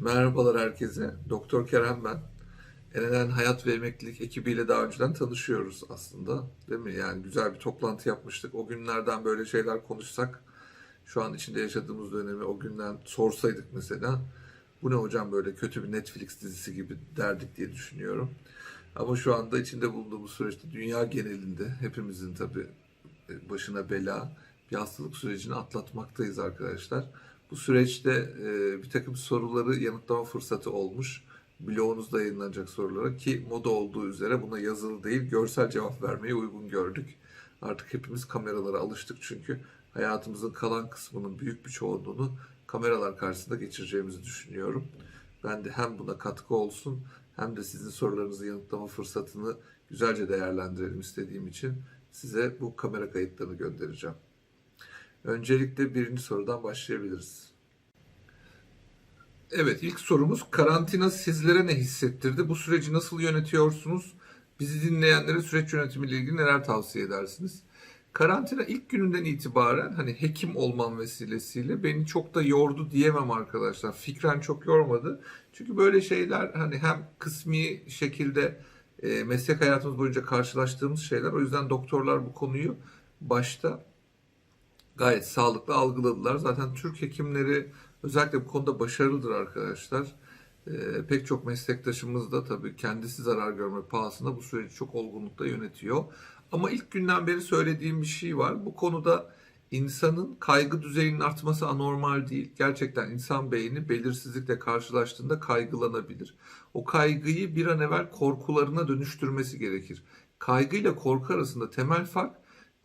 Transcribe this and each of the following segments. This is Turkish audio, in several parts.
Merhabalar herkese. Doktor Kerem ben. NNN Hayat ve Emeklilik ekibiyle daha önceden tanışıyoruz aslında. Değil mi? Yani güzel bir toplantı yapmıştık. O günlerden böyle şeyler konuşsak, şu an içinde yaşadığımız dönemi o günden sorsaydık mesela, bu ne hocam böyle kötü bir Netflix dizisi gibi derdik diye düşünüyorum. Ama şu anda içinde bulunduğumuz süreçte dünya genelinde hepimizin tabii e, başına bela bir hastalık sürecini atlatmaktayız arkadaşlar. Bu süreçte e, bir takım soruları yanıtlama fırsatı olmuş. Blogunuzda yayınlanacak sorulara ki moda olduğu üzere buna yazılı değil görsel cevap vermeyi uygun gördük. Artık hepimiz kameralara alıştık çünkü hayatımızın kalan kısmının büyük bir çoğunluğunu kameralar karşısında geçireceğimizi düşünüyorum. Ben de hem buna katkı olsun hem de sizin sorularınızı yanıtlama fırsatını güzelce değerlendirelim istediğim için size bu kamera kayıtlarını göndereceğim. Öncelikle birinci sorudan başlayabiliriz. Evet, ilk sorumuz karantina sizlere ne hissettirdi? Bu süreci nasıl yönetiyorsunuz? Bizi dinleyenlere süreç yönetimiyle ilgili neler tavsiye edersiniz? Karantina ilk gününden itibaren hani hekim olmam vesilesiyle beni çok da yordu diyemem arkadaşlar. Fikren çok yormadı. Çünkü böyle şeyler hani hem kısmi şekilde e, meslek hayatımız boyunca karşılaştığımız şeyler. O yüzden doktorlar bu konuyu başta gayet sağlıklı algıladılar. Zaten Türk hekimleri özellikle bu konuda başarılıdır arkadaşlar. Ee, pek çok meslektaşımız da tabii kendisi zarar görme pahasına bu süreci çok olgunlukla yönetiyor. Ama ilk günden beri söylediğim bir şey var. Bu konuda insanın kaygı düzeyinin artması anormal değil. Gerçekten insan beyni belirsizlikle karşılaştığında kaygılanabilir. O kaygıyı bir an evvel korkularına dönüştürmesi gerekir. Kaygı ile korku arasında temel fark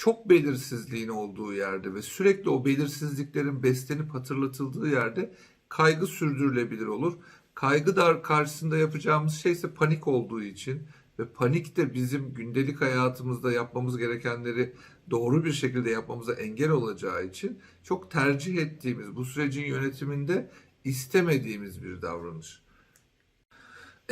çok belirsizliğin olduğu yerde ve sürekli o belirsizliklerin beslenip hatırlatıldığı yerde kaygı sürdürülebilir olur. Kaygı da karşısında yapacağımız şey ise panik olduğu için ve panik de bizim gündelik hayatımızda yapmamız gerekenleri doğru bir şekilde yapmamıza engel olacağı için çok tercih ettiğimiz bu sürecin yönetiminde istemediğimiz bir davranış.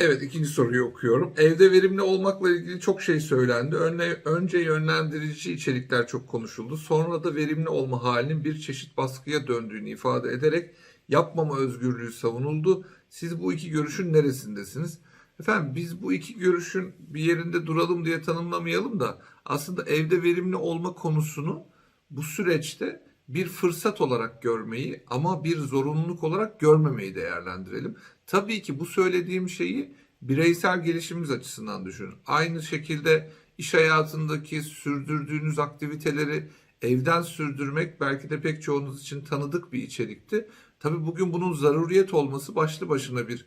Evet ikinci soruyu okuyorum. Evde verimli olmakla ilgili çok şey söylendi. Önce, önce yönlendirici içerikler çok konuşuldu. Sonra da verimli olma halinin bir çeşit baskıya döndüğünü ifade ederek yapmama özgürlüğü savunuldu. Siz bu iki görüşün neresindesiniz? Efendim biz bu iki görüşün bir yerinde duralım diye tanımlamayalım da aslında evde verimli olma konusunu bu süreçte bir fırsat olarak görmeyi ama bir zorunluluk olarak görmemeyi değerlendirelim. Tabii ki bu söylediğim şeyi bireysel gelişimimiz açısından düşünün. Aynı şekilde iş hayatındaki sürdürdüğünüz aktiviteleri evden sürdürmek belki de pek çoğunuz için tanıdık bir içerikti. Tabii bugün bunun zaruriyet olması başlı başına bir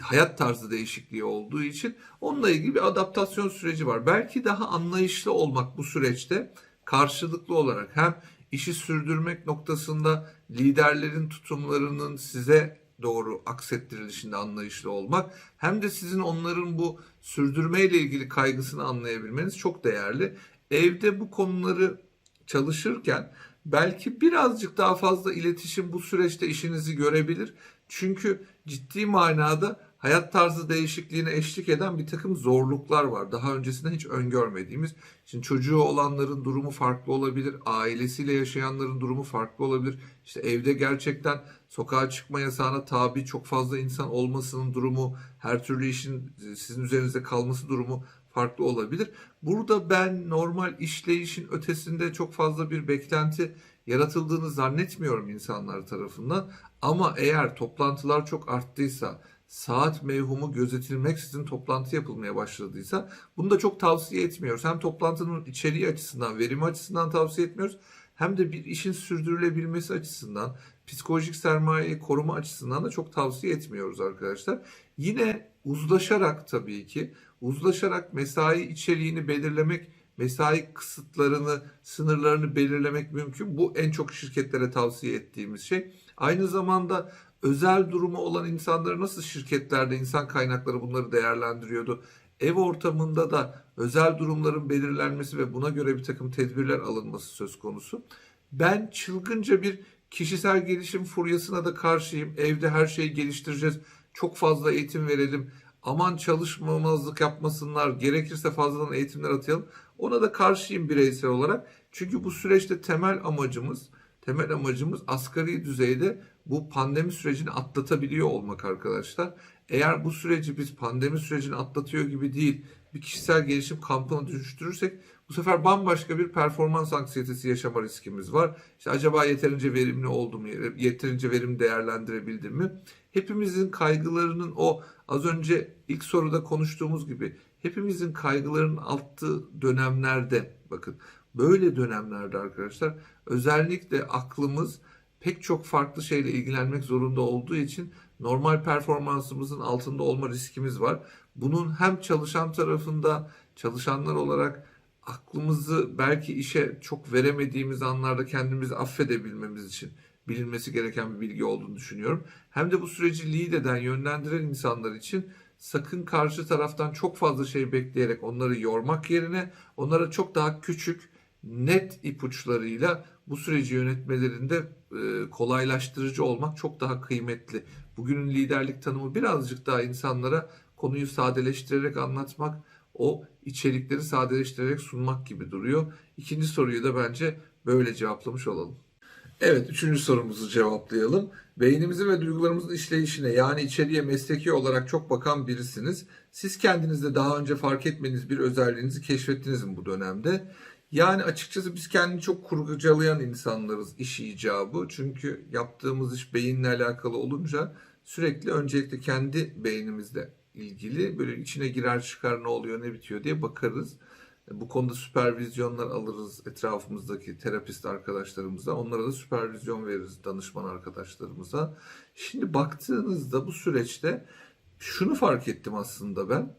hayat tarzı değişikliği olduğu için onunla ilgili bir adaptasyon süreci var. Belki daha anlayışlı olmak bu süreçte karşılıklı olarak hem işi sürdürmek noktasında liderlerin tutumlarının size doğru aksettirilişinde anlayışlı olmak hem de sizin onların bu sürdürmeyle ilgili kaygısını anlayabilmeniz çok değerli. Evde bu konuları çalışırken belki birazcık daha fazla iletişim bu süreçte işinizi görebilir. Çünkü ciddi manada hayat tarzı değişikliğine eşlik eden bir takım zorluklar var. Daha öncesinde hiç öngörmediğimiz. Şimdi çocuğu olanların durumu farklı olabilir. Ailesiyle yaşayanların durumu farklı olabilir. İşte evde gerçekten sokağa çıkma yasağına tabi çok fazla insan olmasının durumu, her türlü işin sizin üzerinizde kalması durumu farklı olabilir. Burada ben normal işleyişin ötesinde çok fazla bir beklenti yaratıldığını zannetmiyorum insanlar tarafından. Ama eğer toplantılar çok arttıysa, saat mevhumu gözetilmeksizin toplantı yapılmaya başladıysa bunu da çok tavsiye etmiyoruz. Hem toplantının içeriği açısından, verimi açısından tavsiye etmiyoruz. Hem de bir işin sürdürülebilmesi açısından, psikolojik sermayeyi koruma açısından da çok tavsiye etmiyoruz arkadaşlar. Yine uzlaşarak tabii ki, uzlaşarak mesai içeriğini belirlemek, mesai kısıtlarını, sınırlarını belirlemek mümkün. Bu en çok şirketlere tavsiye ettiğimiz şey. Aynı zamanda özel durumu olan insanları nasıl şirketlerde insan kaynakları bunları değerlendiriyordu? Ev ortamında da özel durumların belirlenmesi ve buna göre bir takım tedbirler alınması söz konusu. Ben çılgınca bir kişisel gelişim furyasına da karşıyım. Evde her şeyi geliştireceğiz. Çok fazla eğitim verelim. Aman çalışmamazlık yapmasınlar. Gerekirse fazladan eğitimler atayalım. Ona da karşıyım bireysel olarak. Çünkü bu süreçte temel amacımız temel amacımız asgari düzeyde bu pandemi sürecini atlatabiliyor olmak arkadaşlar. Eğer bu süreci biz pandemi sürecini atlatıyor gibi değil, bir kişisel gelişim kampına dönüştürürsek bu sefer bambaşka bir performans anksiyetesi yaşama riskimiz var. İşte acaba yeterince verimli oldum mu, yeterince verim değerlendirebildim mi? Hepimizin kaygılarının o az önce ilk soruda konuştuğumuz gibi hepimizin kaygılarının arttığı dönemlerde bakın böyle dönemlerde arkadaşlar özellikle aklımız pek çok farklı şeyle ilgilenmek zorunda olduğu için normal performansımızın altında olma riskimiz var. Bunun hem çalışan tarafında çalışanlar olarak aklımızı belki işe çok veremediğimiz anlarda kendimizi affedebilmemiz için bilinmesi gereken bir bilgi olduğunu düşünüyorum. Hem de bu süreci lead eden, yönlendiren insanlar için sakın karşı taraftan çok fazla şey bekleyerek onları yormak yerine onlara çok daha küçük, net ipuçlarıyla bu süreci yönetmelerinde e, kolaylaştırıcı olmak çok daha kıymetli. Bugünün liderlik tanımı birazcık daha insanlara konuyu sadeleştirerek anlatmak, o içerikleri sadeleştirerek sunmak gibi duruyor. İkinci soruyu da bence böyle cevaplamış olalım. Evet, üçüncü sorumuzu cevaplayalım. Beynimizin ve duygularımızın işleyişine yani içeriye mesleki olarak çok bakan birisiniz. Siz kendinizde daha önce fark etmediğiniz bir özelliğinizi keşfettiniz mi bu dönemde? Yani açıkçası biz kendini çok kurgucalayan insanlarız iş icabı. Çünkü yaptığımız iş beyinle alakalı olunca sürekli öncelikle kendi beynimizle ilgili böyle içine girer çıkar ne oluyor ne bitiyor diye bakarız. Bu konuda süpervizyonlar alırız etrafımızdaki terapist arkadaşlarımıza. Onlara da süpervizyon veririz danışman arkadaşlarımıza. Şimdi baktığınızda bu süreçte şunu fark ettim aslında ben.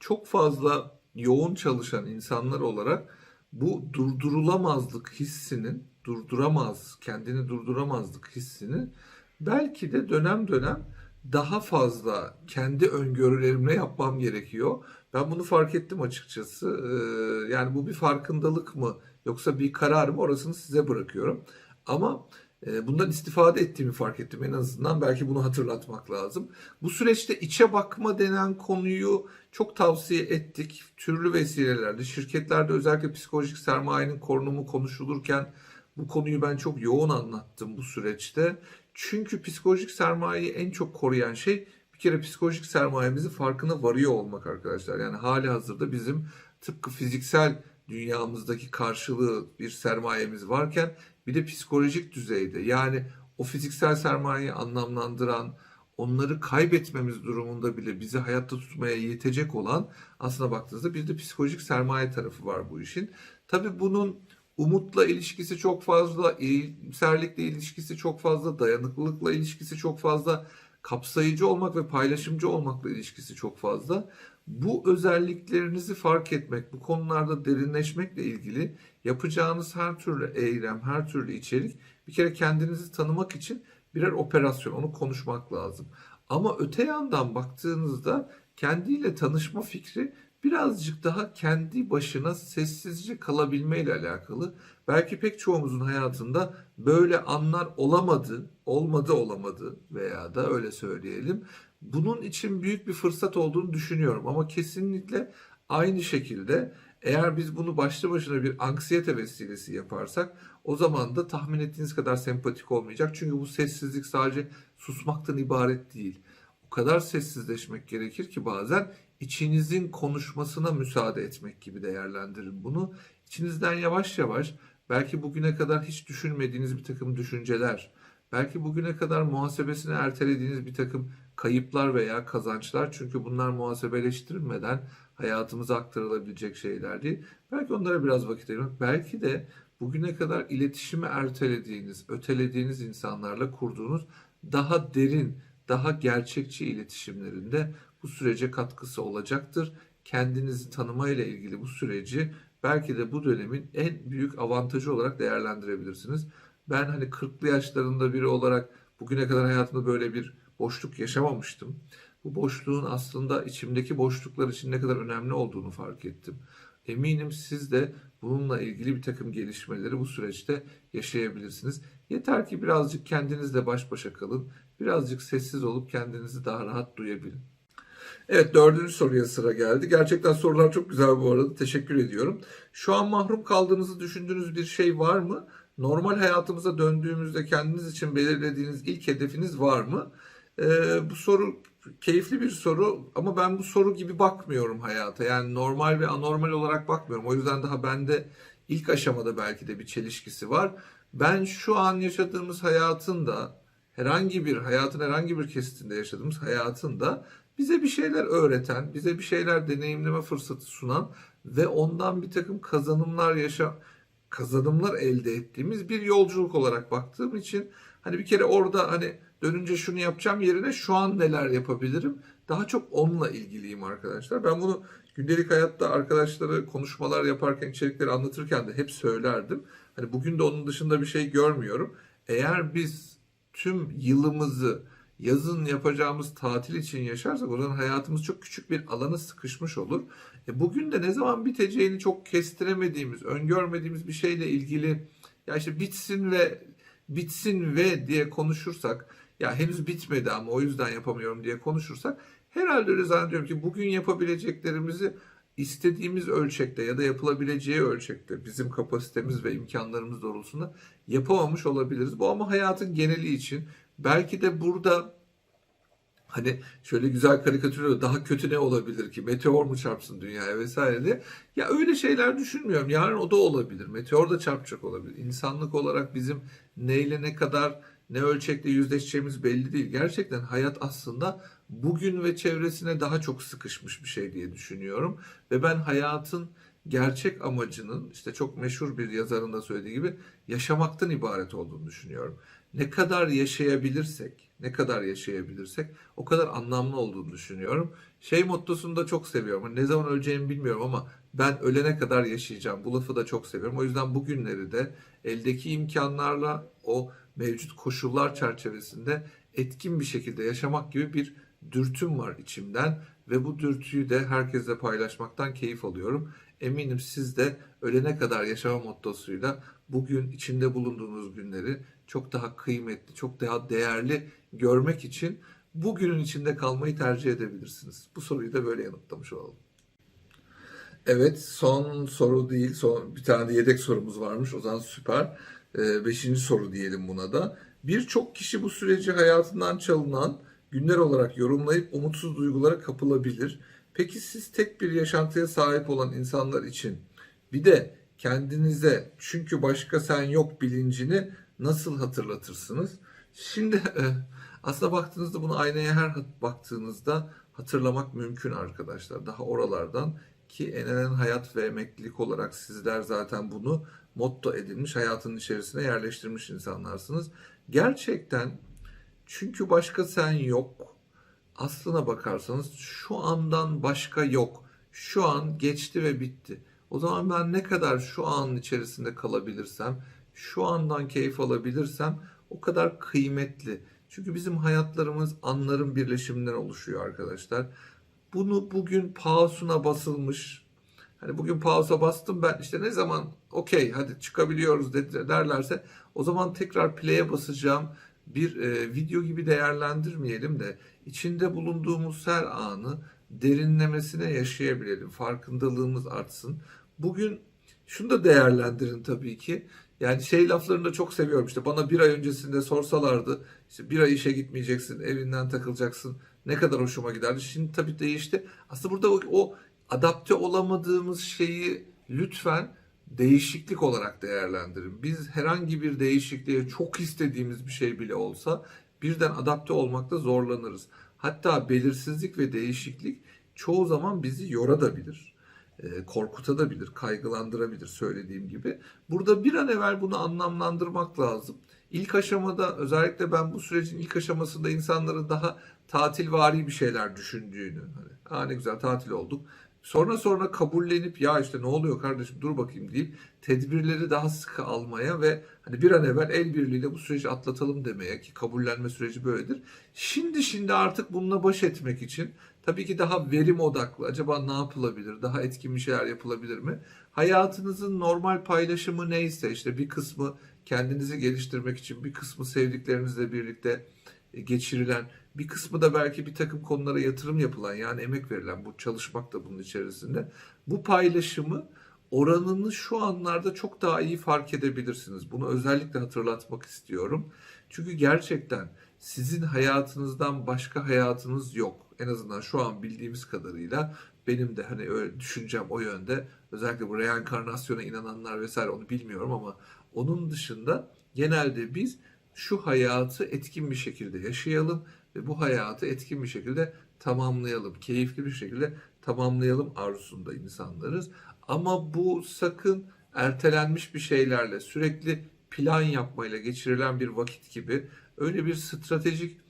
Çok fazla yoğun çalışan insanlar olarak bu durdurulamazlık hissinin, durduramaz, kendini durduramazlık hissini belki de dönem dönem daha fazla kendi öngörülerimle yapmam gerekiyor. Ben bunu fark ettim açıkçası. Ee, yani bu bir farkındalık mı yoksa bir karar mı orasını size bırakıyorum. Ama e, bundan istifade ettiğimi fark ettim en azından. Belki bunu hatırlatmak lazım. Bu süreçte içe bakma denen konuyu çok tavsiye ettik. Türlü vesilelerle, şirketlerde özellikle psikolojik sermayenin korunumu konuşulurken bu konuyu ben çok yoğun anlattım bu süreçte. Çünkü psikolojik sermayeyi en çok koruyan şey bir kere psikolojik sermayemizin farkına varıyor olmak arkadaşlar. Yani hali hazırda bizim tıpkı fiziksel dünyamızdaki karşılığı bir sermayemiz varken bir de psikolojik düzeyde yani o fiziksel sermayeyi anlamlandıran, onları kaybetmemiz durumunda bile bizi hayatta tutmaya yetecek olan aslına baktığınızda bir de psikolojik sermaye tarafı var bu işin. Tabii bunun umutla ilişkisi çok fazla, iyimserlikle ilişkisi çok fazla, dayanıklılıkla ilişkisi çok fazla, kapsayıcı olmak ve paylaşımcı olmakla ilişkisi çok fazla. Bu özelliklerinizi fark etmek, bu konularda derinleşmekle ilgili yapacağınız her türlü eylem, her türlü içerik bir kere kendinizi tanımak için birer operasyon, onu konuşmak lazım. Ama öte yandan baktığınızda kendiyle tanışma fikri birazcık daha kendi başına sessizce kalabilmeyle alakalı. Belki pek çoğumuzun hayatında böyle anlar olamadı, olmadı olamadı veya da öyle söyleyelim. Bunun için büyük bir fırsat olduğunu düşünüyorum ama kesinlikle aynı şekilde eğer biz bunu başlı başına bir anksiyete vesilesi yaparsak o zaman da tahmin ettiğiniz kadar sempatik olmayacak. Çünkü bu sessizlik sadece susmaktan ibaret değil. O kadar sessizleşmek gerekir ki bazen içinizin konuşmasına müsaade etmek gibi değerlendirin bunu. İçinizden yavaş yavaş belki bugüne kadar hiç düşünmediğiniz bir takım düşünceler, belki bugüne kadar muhasebesini ertelediğiniz bir takım kayıplar veya kazançlar çünkü bunlar muhasebeleştirilmeden hayatımıza aktarılabilecek şeyler değil. Belki onlara biraz vakit ayırmak, belki de bugüne kadar iletişimi ertelediğiniz, ötelediğiniz insanlarla kurduğunuz daha derin, daha gerçekçi iletişimlerinde bu sürece katkısı olacaktır. Kendinizi tanımayla ilgili bu süreci belki de bu dönemin en büyük avantajı olarak değerlendirebilirsiniz. Ben hani 40'lı yaşlarında biri olarak bugüne kadar hayatımda böyle bir boşluk yaşamamıştım. Bu boşluğun aslında içimdeki boşluklar için ne kadar önemli olduğunu fark ettim. Eminim siz de bununla ilgili bir takım gelişmeleri bu süreçte yaşayabilirsiniz. Yeter ki birazcık kendinizle baş başa kalın. Birazcık sessiz olup kendinizi daha rahat duyabilin. Evet dördüncü soruya sıra geldi. Gerçekten sorular çok güzel bu arada. Teşekkür ediyorum. Şu an mahrum kaldığınızı düşündüğünüz bir şey var mı? normal hayatımıza döndüğümüzde kendiniz için belirlediğiniz ilk hedefiniz var mı? Ee, bu soru keyifli bir soru ama ben bu soru gibi bakmıyorum hayata. Yani normal ve anormal olarak bakmıyorum. O yüzden daha bende ilk aşamada belki de bir çelişkisi var. Ben şu an yaşadığımız hayatın da herhangi bir hayatın herhangi bir kesitinde yaşadığımız hayatın da bize bir şeyler öğreten, bize bir şeyler deneyimleme fırsatı sunan ve ondan bir takım kazanımlar yaşa kazanımlar elde ettiğimiz bir yolculuk olarak baktığım için hani bir kere orada hani dönünce şunu yapacağım yerine şu an neler yapabilirim daha çok onunla ilgiliyim arkadaşlar. Ben bunu gündelik hayatta arkadaşları konuşmalar yaparken içerikleri anlatırken de hep söylerdim. Hani bugün de onun dışında bir şey görmüyorum. Eğer biz tüm yılımızı yazın yapacağımız tatil için yaşarsak o zaman hayatımız çok küçük bir alana sıkışmış olur. E bugün de ne zaman biteceğini çok kestiremediğimiz, öngörmediğimiz bir şeyle ilgili ya işte bitsin ve bitsin ve diye konuşursak ya henüz bitmedi ama o yüzden yapamıyorum diye konuşursak herhalde öyle zannediyorum ki bugün yapabileceklerimizi istediğimiz ölçekte ya da yapılabileceği ölçekte bizim kapasitemiz ve imkanlarımız doğrultusunda yapamamış olabiliriz. Bu ama hayatın geneli için belki de burada hani şöyle güzel karikatürler daha kötü ne olabilir ki meteor mu çarpsın dünyaya vesaire diye. Ya öyle şeyler düşünmüyorum. Yarın o da olabilir. Meteor da çarpacak olabilir. İnsanlık olarak bizim neyle ne kadar ne ölçekte yüzleşeceğimiz belli değil. Gerçekten hayat aslında bugün ve çevresine daha çok sıkışmış bir şey diye düşünüyorum. Ve ben hayatın gerçek amacının işte çok meşhur bir yazarın da söylediği gibi yaşamaktan ibaret olduğunu düşünüyorum. Ne kadar yaşayabilirsek, ne kadar yaşayabilirsek o kadar anlamlı olduğunu düşünüyorum. Şey mottosunu da çok seviyorum. Hani ne zaman öleceğimi bilmiyorum ama ben ölene kadar yaşayacağım. Bu lafı da çok seviyorum. O yüzden bugünleri de eldeki imkanlarla o mevcut koşullar çerçevesinde etkin bir şekilde yaşamak gibi bir dürtüm var içimden ve bu dürtüyü de herkesle paylaşmaktan keyif alıyorum. Eminim siz de ölene kadar yaşama mottosuyla bugün içinde bulunduğunuz günleri çok daha kıymetli, çok daha değerli görmek için bugünün içinde kalmayı tercih edebilirsiniz. Bu soruyu da böyle yanıtlamış olalım. Evet, son soru değil, son bir tane de yedek sorumuz varmış. O zaman süper. Ee, beşinci soru diyelim buna da. Birçok kişi bu süreci hayatından çalınan günler olarak yorumlayıp umutsuz duygulara kapılabilir. Peki siz tek bir yaşantıya sahip olan insanlar için bir de kendinize çünkü başka sen yok bilincini nasıl hatırlatırsınız? Şimdi e, aslında baktığınızda bunu aynaya her baktığınızda hatırlamak mümkün arkadaşlar. Daha oralardan ki enelen hayat ve emeklilik olarak sizler zaten bunu motto edilmiş hayatın içerisine yerleştirmiş insanlarsınız. Gerçekten çünkü başka sen yok. Aslına bakarsanız şu andan başka yok. Şu an geçti ve bitti. O zaman ben ne kadar şu anın içerisinde kalabilirsem, şu andan keyif alabilirsem o kadar kıymetli. Çünkü bizim hayatlarımız anların birleşiminden oluşuyor arkadaşlar. Bunu bugün pausuna basılmış. Hani bugün pausa bastım ben işte ne zaman okey hadi çıkabiliyoruz derlerse o zaman tekrar play'e basacağım bir e, video gibi değerlendirmeyelim de içinde bulunduğumuz her anı derinlemesine yaşayabilelim. Farkındalığımız artsın. Bugün şunu da değerlendirin tabii ki. Yani şey laflarını da çok seviyorum. İşte bana bir ay öncesinde sorsalardı işte bir ay işe gitmeyeceksin, evinden takılacaksın. Ne kadar hoşuma giderdi. Şimdi tabii değişti. Aslında burada o, o adapte olamadığımız şeyi lütfen değişiklik olarak değerlendirin. Biz herhangi bir değişikliğe çok istediğimiz bir şey bile olsa birden adapte olmakta zorlanırız. Hatta belirsizlik ve değişiklik çoğu zaman bizi yoradabilir, e, korkutabilir, kaygılandırabilir söylediğim gibi. Burada bir an evvel bunu anlamlandırmak lazım. İlk aşamada özellikle ben bu sürecin ilk aşamasında insanların daha tatilvari bir şeyler düşündüğünü, hani, Aa ne güzel tatil olduk. Sonra sonra kabullenip ya işte ne oluyor kardeşim dur bakayım deyip tedbirleri daha sıkı almaya ve hani bir an evvel el birliğiyle bu süreci atlatalım demeye ki kabullenme süreci böyledir. Şimdi şimdi artık bununla baş etmek için tabii ki daha verim odaklı acaba ne yapılabilir? Daha etkin bir şeyler yapılabilir mi? Hayatınızın normal paylaşımı neyse işte bir kısmı kendinizi geliştirmek için bir kısmı sevdiklerinizle birlikte e, geçirilen bir kısmı da belki bir takım konulara yatırım yapılan yani emek verilen bu çalışmak da bunun içerisinde. Bu paylaşımı oranını şu anlarda çok daha iyi fark edebilirsiniz. Bunu özellikle hatırlatmak istiyorum. Çünkü gerçekten sizin hayatınızdan başka hayatınız yok. En azından şu an bildiğimiz kadarıyla benim de hani öyle düşüncem o yönde. Özellikle bu reenkarnasyona inananlar vesaire onu bilmiyorum ama onun dışında genelde biz şu hayatı etkin bir şekilde yaşayalım ve bu hayatı etkin bir şekilde tamamlayalım. Keyifli bir şekilde tamamlayalım arzusunda insanlarız. Ama bu sakın ertelenmiş bir şeylerle sürekli plan yapmayla geçirilen bir vakit gibi öyle bir stratejik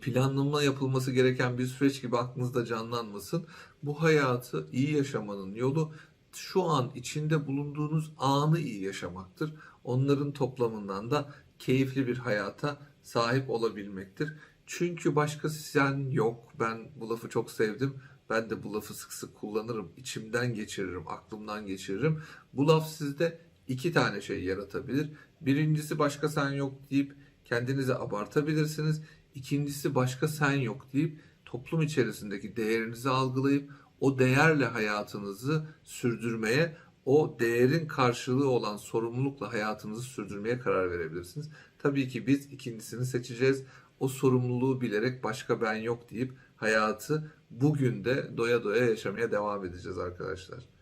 planlama yapılması gereken bir süreç gibi aklınızda canlanmasın. Bu hayatı iyi yaşamanın yolu şu an içinde bulunduğunuz anı iyi yaşamaktır. Onların toplamından da keyifli bir hayata sahip olabilmektir. Çünkü başkası sen yok. Ben bu lafı çok sevdim. Ben de bu lafı sık sık kullanırım. İçimden geçiririm, aklımdan geçiririm. Bu laf sizde iki tane şey yaratabilir. Birincisi başka sen yok deyip kendinizi abartabilirsiniz. İkincisi başka sen yok deyip toplum içerisindeki değerinizi algılayıp o değerle hayatınızı sürdürmeye, o değerin karşılığı olan sorumlulukla hayatınızı sürdürmeye karar verebilirsiniz. Tabii ki biz ikincisini seçeceğiz. O sorumluluğu bilerek başka ben yok deyip hayatı bugün de doya doya yaşamaya devam edeceğiz arkadaşlar.